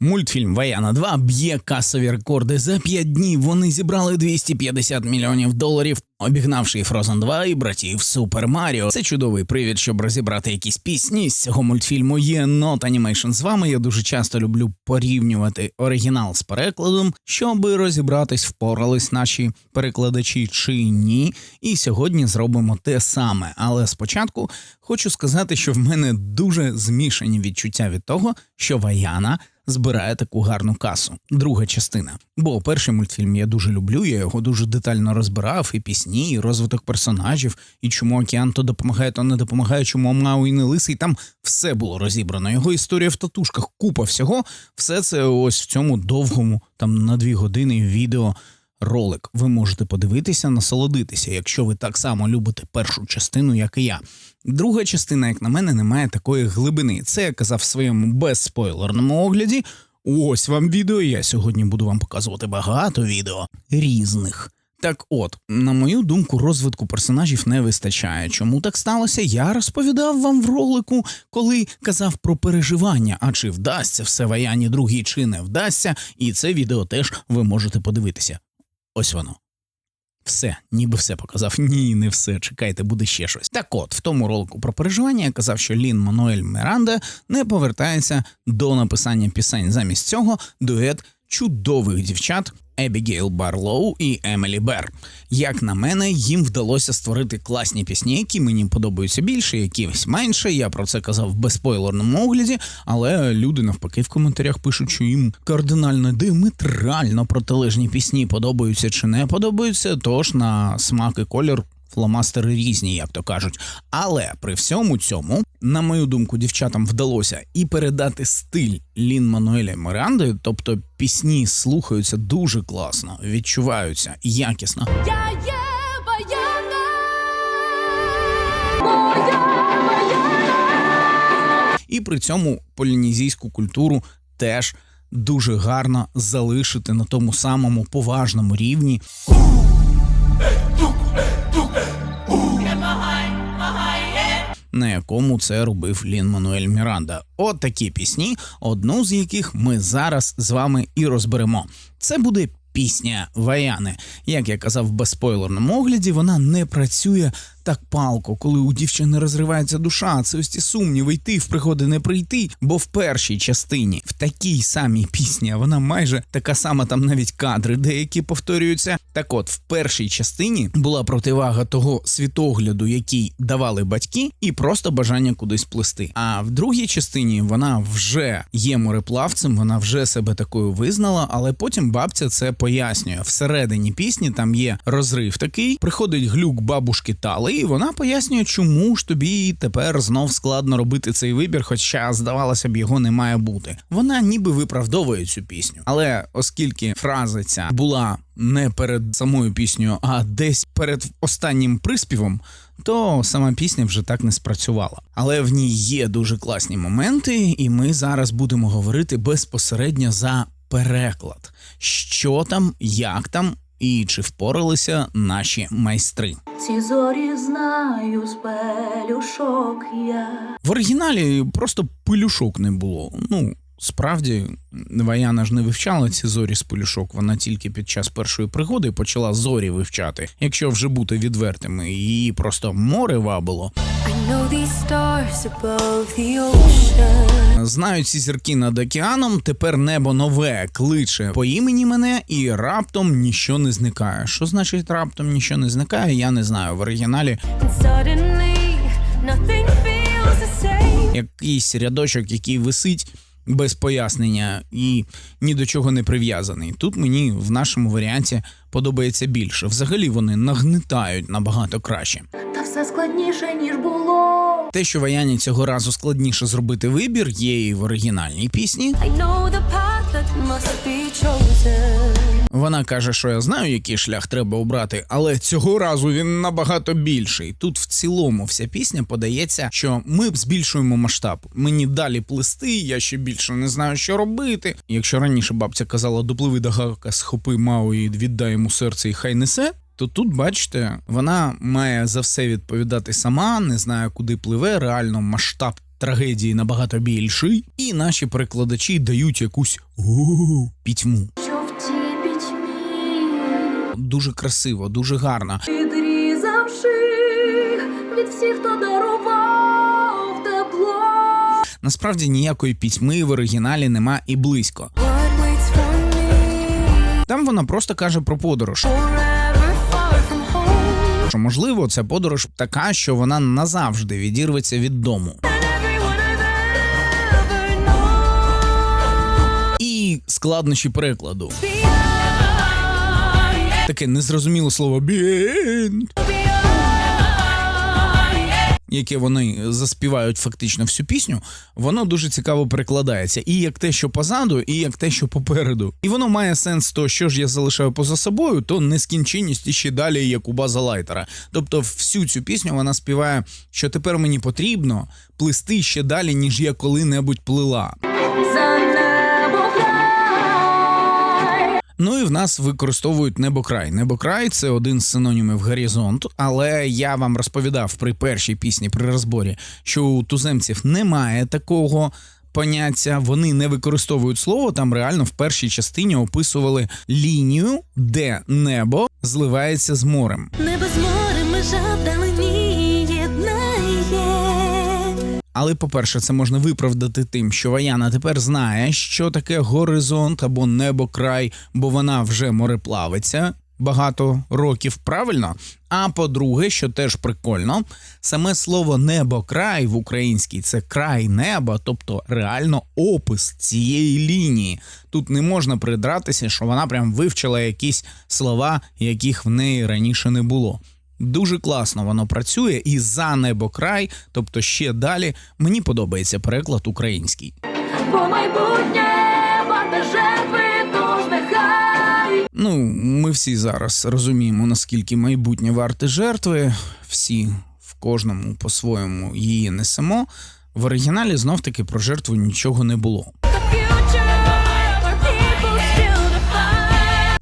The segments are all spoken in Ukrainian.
Мультфільм Ваяна 2 б'є касові рекорди. За 5 днів вони зібрали 250 мільйонів доларів, обігнавши і Frozen 2 і братів Супер Маріо. Це чудовий привід, щоб розібрати якісь пісні з цього мультфільму. Є Not Animation з вами. Я дуже часто люблю порівнювати оригінал з перекладом, щоб розібратись, впорались наші перекладачі чи ні. І сьогодні зробимо те саме. Але спочатку хочу сказати, що в мене дуже змішані відчуття від того, що Ваяна збирає таку гарну касу. Друга частина. Бо перший мультфільм я дуже люблю, я його дуже детально розбирав, і пісні, і розвиток персонажів, і чому океан то допомагає, то не допомагає, чому Мау і не лисий. Там все було розібрано. Його історія в татушках, купа всього. Все це ось в цьому довгому, там на дві години відео. Ролик ви можете подивитися, насолодитися, якщо ви так само любите першу частину, як і я. Друга частина, як на мене, не має такої глибини. Це я казав в своєму безспойлерному огляді. Ось вам відео. Я сьогодні буду вам показувати багато відео різних. Так от, на мою думку, розвитку персонажів не вистачає. Чому так сталося? Я розповідав вам в ролику, коли казав про переживання. А чи вдасться все Ваяні другій, чи не вдасться, і це відео теж ви можете подивитися. Ось воно. Все, ніби все показав. Ні, не все. Чекайте, буде ще щось. Так от, в тому ролику про переживання я казав, що Лін Мануель Міранда не повертається до написання пісень. Замість цього дует чудових дівчат. Ебігейл Барлоу і Емелі Бер. Як на мене, їм вдалося створити класні пісні, які мені подобаються більше, якісь менше. Я про це казав в безспойлерному огляді, але люди навпаки в коментарях пишуть, що їм кардинально диметрально протилежні пісні подобаються чи не подобаються. Тож на смак і колір фломастери різні, як то кажуть. Але при всьому цьому, на мою думку, дівчатам вдалося і передати стиль Лін Мануеля Миранди, тобто пісні слухаються дуже класно, відчуваються якісно. Я є Баяна. Моя Баяна. І при цьому полінезійську культуру теж дуже гарно залишити на тому самому поважному рівні. На якому це робив Лін Мануель Міранда. От такі пісні, одну з яких ми зараз з вами і розберемо. Це буде пісня Ваяни. Як я казав в безспойлерному огляді, вона не працює так палко, коли у дівчини розривається душа. Це ось ці сумніви йти в пригоди не прийти. Бо в першій частині, в такій самій пісні, а вона майже така сама, там навіть кадри деякі повторюються. Так от, в першій частині була противага того світогляду, який давали батьки, і просто бажання кудись плисти. А в другій частині вона вже є мореплавцем, вона вже себе такою визнала, але потім бабця це пояснює. Всередині пісні там є розрив такий, приходить глюк бабушки Тали, і вона пояснює, чому ж тобі тепер знов складно робити цей вибір, хоча здавалося б, його не має бути. Вона ніби виправдовує цю пісню, але оскільки фраза ця була не перед самою піснею, а десь перед останнім приспівом. То сама пісня вже так не спрацювала, але в ній є дуже класні моменти, і ми зараз будемо говорити безпосередньо за переклад, що там, як там і чи впоралися наші майстри. Ці зорі знаю з пелюшок я. В оригіналі просто пилюшок не було. Ну, справді, Ваяна ж не вивчала ці зорі з пилюшок. Вона тільки під час першої пригоди почала зорі вивчати. Якщо вже бути відвертими, її просто море вабило. I know Знаю ці зірки над океаном. Тепер небо нове кличе по імені мене, і раптом ніщо не зникає. Що значить раптом ніщо не зникає? Я не знаю. В оригіналі якийсь рядочок, який висить без пояснення і ні до чого не прив'язаний. Тут мені в нашому варіанті подобається більше. Взагалі вони нагнетають набагато краще. Та все складніше, ніж було. Те, що Ваяні цього разу складніше зробити вибір, є і в оригінальній пісні. Вона каже, що я знаю, який шлях треба обрати, але цього разу він набагато більший. Тут в цілому вся пісня подається, що ми збільшуємо масштаб. Мені далі плести, я ще більше не знаю, що робити. Якщо раніше бабця казала допливи до гака, схопи Мау і віддай йому серце і хай несе. То тут, бачите, вона має за все відповідати сама, не знає, куди пливе. Реально масштаб трагедії набагато більший, і наші перекладачі дають якусь пітьму. Дуже красиво, дуже гарно. відрізавши від всіх, хто дарував тепло. Насправді ніякої пітьми в оригіналі нема і близько. Там вона просто каже про подорож. Що можливо, ця подорож така, що вона назавжди відірветься від дому. І складнощі перекладу. Таке незрозуміле слово beyond. Яке вони заспівають фактично всю пісню, воно дуже цікаво перекладається. І як те, що позаду, і як те, що попереду. І воно має сенс, то що ж я залишаю поза собою, то нескінченність і ще далі, як у База Лайтера. Тобто, всю цю пісню вона співає, що тепер мені потрібно плисти ще далі, ніж я коли-небудь плила. Ну і в нас використовують небокрай. Небокрай це один з синонімів горизонт, але я вам розповідав при першій пісні при розборі, що у туземців немає такого. Поняття вони не використовують слово. Там реально в першій частині описували лінію, де небо зливається з морем. Небо з морем межа вдалині Але, по-перше, це можна виправдати тим, що Ваяна тепер знає, що таке горизонт або небокрай, бо вона вже мореплавиця багато років, правильно? А по-друге, що теж прикольно, саме слово небокрай в українській це край неба, тобто реально опис цієї лінії. Тут не можна придратися, що вона прям вивчила якісь слова, яких в неї раніше не було. Дуже класно воно працює, і за небокрай, тобто ще далі, мені подобається переклад український. Бо майбутнє варте жертви, тож нехай. Ну, ми всі зараз розуміємо, наскільки майбутнє варте жертви, всі в кожному по-своєму її несемо. В оригіналі знов таки про жертву нічого не було.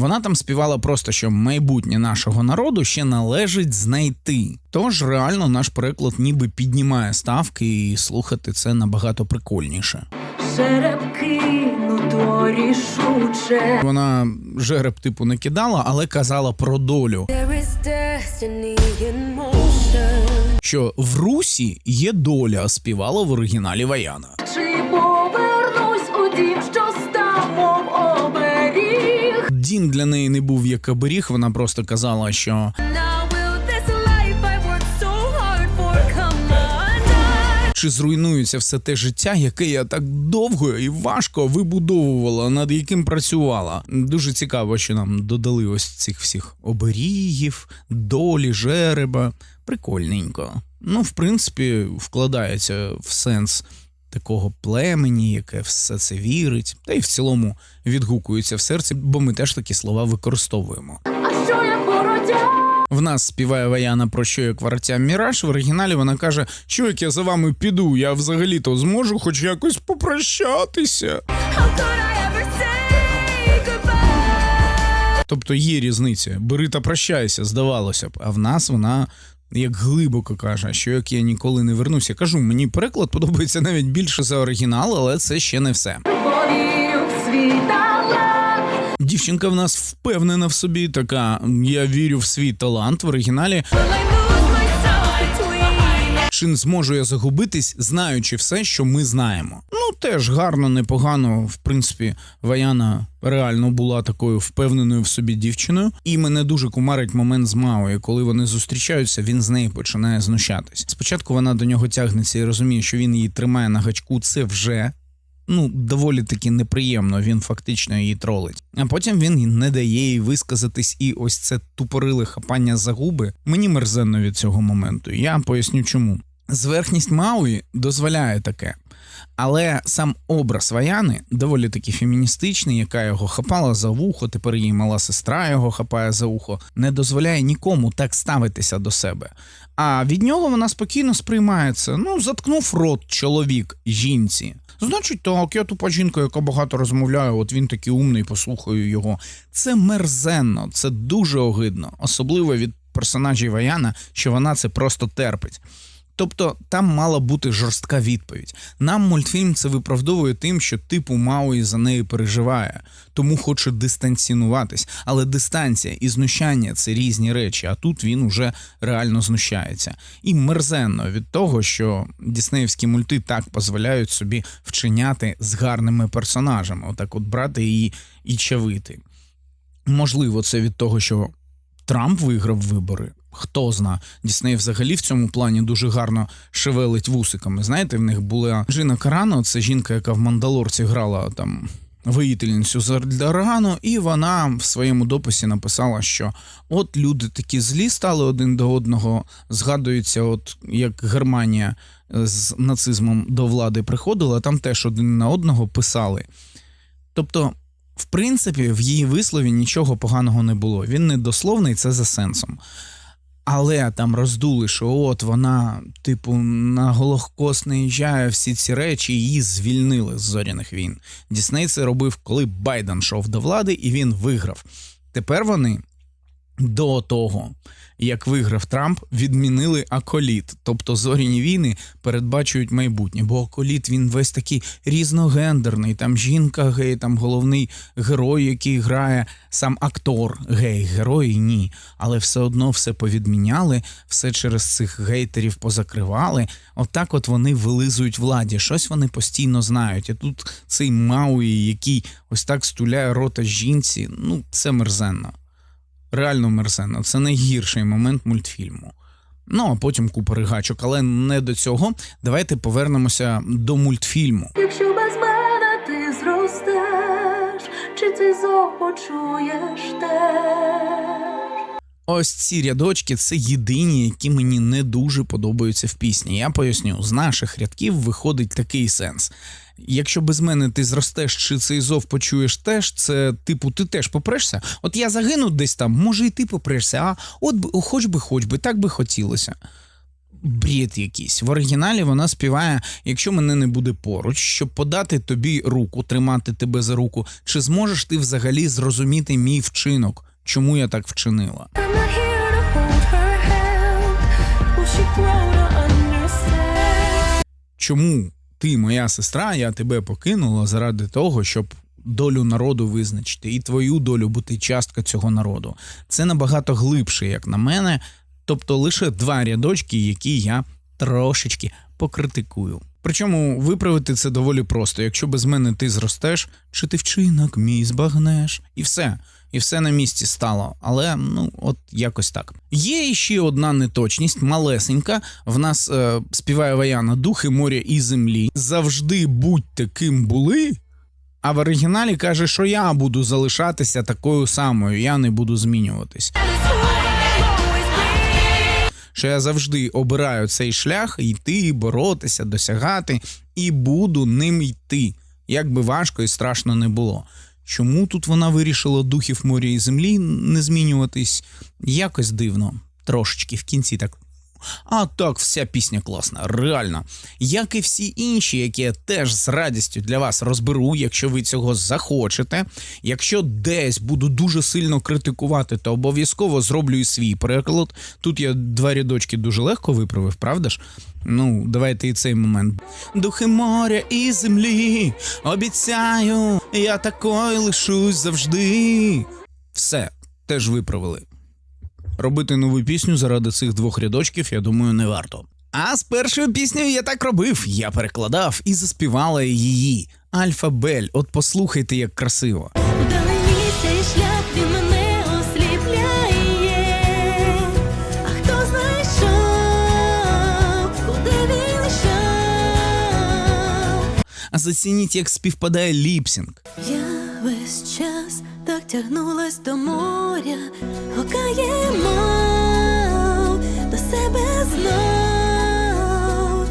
Вона там співала просто, що майбутнє нашого народу ще належить знайти. Тож реально наш переклад ніби піднімає ставки, і слухати це набагато прикольніше. Жереб кинуто рішуче. Вона жереб типу не кидала, але казала про долю. Що в Русі є доля, співала в оригіналі Ваяна. Дім для неї не був як оберіг, вона просто казала, що чи зруйнується все те життя, яке я так довго і важко вибудовувала, над яким працювала. Дуже цікаво, що нам додали ось цих всіх оберігів, долі, жереба. Прикольненько. Ну, в принципі, вкладається в сенс такого племені, яке все це вірить, та й в цілому відгукується в серці, бо ми теж такі слова використовуємо. А що я породя? В нас співає Ваяна про що як вартя Міраж. В оригіналі вона каже, що як я за вами піду, я взагалі-то зможу хоч якось попрощатися. Тобто є різниця. Бери та прощайся, здавалося б. А в нас вона як глибоко каже, що як я ніколи не вернуся. Кажу, мені переклад подобається навіть більше за оригінал, але це ще не все. Дівчинка в нас впевнена в собі, така я вірю в свій талант в оригіналі. Чи зможу я загубитись, знаючи все, що ми знаємо? Ну теж гарно, непогано. В принципі, Ваяна реально була такою впевненою в собі дівчиною, і мене дуже кумарить момент з Маою. Коли вони зустрічаються, він з неї починає знущатись. Спочатку вона до нього тягнеться і розуміє, що він її тримає на гачку. Це вже. Ну, доволі таки неприємно, він фактично її тролить. А потім він не дає їй висказатись, і ось це тупориле хапання за губи мені мерзенно від цього моменту. Я поясню чому. Зверхність Мауї дозволяє таке. Але сам образ Ваяни доволі таки феміністичний, яка його хапала за вухо, тепер її мала сестра його хапає за ухо, не дозволяє нікому так ставитися до себе. А від нього вона спокійно сприймається. Ну, заткнув рот чоловік жінці. Значить, так, я тупа жінка, яка багато розмовляє, от він такий умний, послухаю його. Це мерзенно, це дуже огидно, особливо від персонажів Ваяна, що вона це просто терпить. Тобто там мала бути жорстка відповідь. Нам мультфільм це виправдовує тим, що типу Мауї за неї переживає, тому хоче дистанціонуватись. Але дистанція і знущання це різні речі, а тут він уже реально знущається. І мерзенно від того, що діснеївські мульти так дозволяють собі вчиняти з гарними персонажами, отак от брати і, і чавити. Можливо, це від того, що Трамп виграв вибори. Хто зна, Дісней взагалі в цьому плані дуже гарно шевелить вусиками. Знаєте, в них була Джина Карано, це жінка, яка в Мандалорці грала там воїтельницю з Ельдорану, і вона в своєму дописі написала, що от люди такі злі стали один до одного. Згадується, от як Германія е, з нацизмом до влади приходила, там теж один на одного писали. Тобто, в принципі, в її вислові нічого поганого не було. Він не дословний, це за сенсом. Але там роздули, що от вона, типу, на Голохкос наїжджає всі ці речі, її звільнили з зоряних війн. Дісней це робив, коли Байден йшов до влади, і він виграв. Тепер вони до того, як виграв Трамп, відмінили аколіт. Тобто зоряні війни передбачують майбутнє. Бо аколіт він весь такий різногендерний. Там жінка гей, там головний герой, який грає, сам актор гей, герої ні. Але все одно все повідміняли, все через цих гейтерів позакривали. Отак, от вони вилизують владі. Щось вони постійно знають. І тут цей Мауї, який ось так стуляє рота жінці, ну це мерзенно реально мерзенно. Це найгірший момент мультфільму. Ну а потім купа ригачок, але не до цього. Давайте повернемося до мультфільму. Якщо без мене ти зростеш, чи цей зов почуєш теж? Ось ці рядочки це єдині, які мені не дуже подобаються в пісні. Я поясню, з наших рядків виходить такий сенс. Якщо без мене ти зростеш, чи цей зов почуєш теж, це типу ти теж попрешся. От я загину десь там, може і ти попрешся, а от хоч би, хоч би, так би хотілося. Бред якийсь. В оригіналі вона співає: якщо мене не буде поруч, щоб подати тобі руку, тримати тебе за руку, чи зможеш ти взагалі зрозуміти мій вчинок? Чому я так вчинила? Чому ти, моя сестра, я тебе покинула заради того, щоб долю народу визначити, і твою долю бути частка цього народу? Це набагато глибше, як на мене. Тобто лише два рядочки, які я трошечки покритикую. Причому виправити це доволі просто. Якщо без мене ти зростеш, чи ти вчинок мій збагнеш, і все. І все на місці стало. Але ну от якось так. Є ще одна неточність, малесенька. В нас е, співає Ваяна Духи моря і землі. Завжди будьте ким були. А в оригіналі каже, що я буду залишатися такою самою, я не буду змінюватись. Що я завжди обираю цей шлях йти, боротися, досягати, і буду ним йти, як би важко і страшно не було. Чому тут вона вирішила духів моря і землі не змінюватись? Якось дивно, трошечки в кінці так. А так, вся пісня класна, реально. Як і всі інші, які я теж з радістю для вас розберу, якщо ви цього захочете. Якщо десь буду дуже сильно критикувати, то обов'язково зроблю і свій переклад. Тут я два рядочки дуже легко виправив, правда ж? Ну, давайте і цей момент. Духи моря і землі, обіцяю, я такою лишусь завжди. Все, теж виправили. Робити нову пісню заради цих двох рядочків, я думаю, не варто. А з першою піснею я так робив. Я перекладав і заспівала її. Альфа Бель, от послухайте, як красиво. Цей шлях він мене осліпляє. А хто знайшов, куди він йшов? А зацініть, як співпадає ліпсінг. Я весь час так тягнулась до моря, гукаємо до себе знов.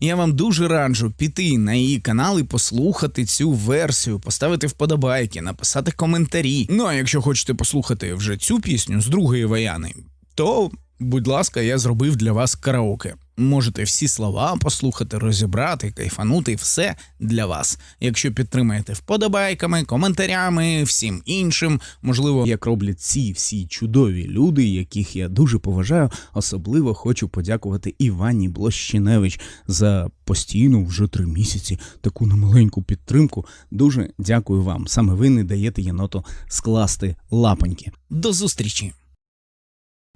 Я вам дуже раджу піти на її канал і послухати цю версію, поставити вподобайки, написати коментарі. Ну а якщо хочете послухати вже цю пісню з другої Ваяни, то Будь ласка, я зробив для вас караоке. Можете всі слова послухати, розібрати, кайфанути, все для вас. Якщо підтримаєте вподобайками, коментарями, всім іншим, можливо, як роблять ці всі чудові люди, яких я дуже поважаю. Особливо хочу подякувати Івані Блощиневич за постійну вже три місяці таку немаленьку підтримку. Дуже дякую вам. Саме ви не даєте єноту скласти лапоньки. До зустрічі!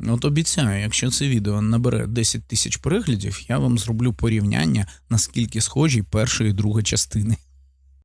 От обіцяю, якщо це відео набере 10 тисяч переглядів, я вам зроблю порівняння, наскільки схожі перша і друга частини.